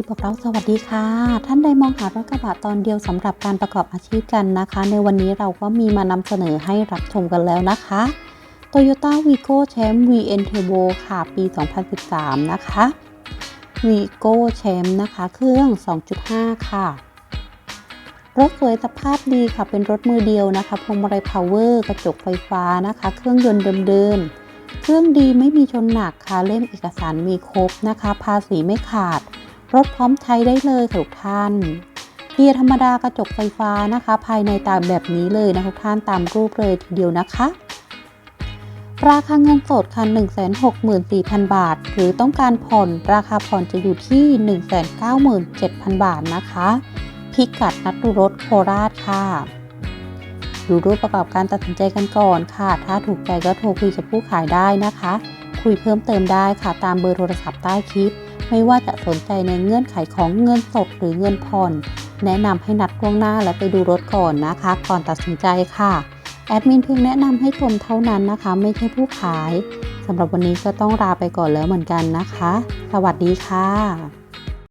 ซิบบอกเราสวัสดีค่ะ ท่านใดมองหารถกระบะตอนเดียวสำหรับการประกอบอาชีพกันนะคะ ในวันนี้เราก็มีมานำเสนอให้รับชมกันแล้วนะคะ Toyota Vigo Champ VN Turbo ค่ะปี 2013 นะคะ Vigo Champ นะคะ เครื่อง 2.5 ค่ะ รถสวยสภาพดีค่ะ เป็นรถมือเดียวนะคะพวงมาลัยพาวเวอร์กระจกไฟฟ้านะคะ เครื่องยนต์เดิมๆเครื่องดีไม่มีชนหนักค่ะ เล่มเอกสารมีครบนะคะ ภาษีไม่ขาด รถพร้อมใช้ได้เลยค่ะทุกท่านเกียร์ธรรมดากระจกไฟฟ้านะคะ ภายในตามแบบนี้เลยนะทุกท่านตามรูปเลยทีเดียวนะคะราคาเงินสดค่ะ164,000 บาท หรือต้องการผ่อนราคาผ่อนจะอยู่ที่ 197,000 บาทนะคะพิกัดนัดดูรถโคราชค่ะ ดูรูปประกอบการตัดสินใจกันก่อนค่ะ ถ้าถูกใจก็โทรคุยกับผู้ขายได้นะคะ คุยเพิ่มเติมได้ค่ะตามเบอร์โทรศัพท์ใต้คลิป ไม่ว่าจะสนใจในเงื่อนไขของเงินสดหรือเงินผ่อน แนะนำให้นัดล่วงหน้าและไปดูรถก่อนนะคะ ก่อนตัดสินใจค่ะ แอดมินเพียงแนะนำให้ชมเท่านั้นนะคะ ไม่ใช่ผู้ขายสำหรับวันนี้ก็ต้องลาไปก่อนแล้วเหมือนกันนะคะ สวัสดีค่ะ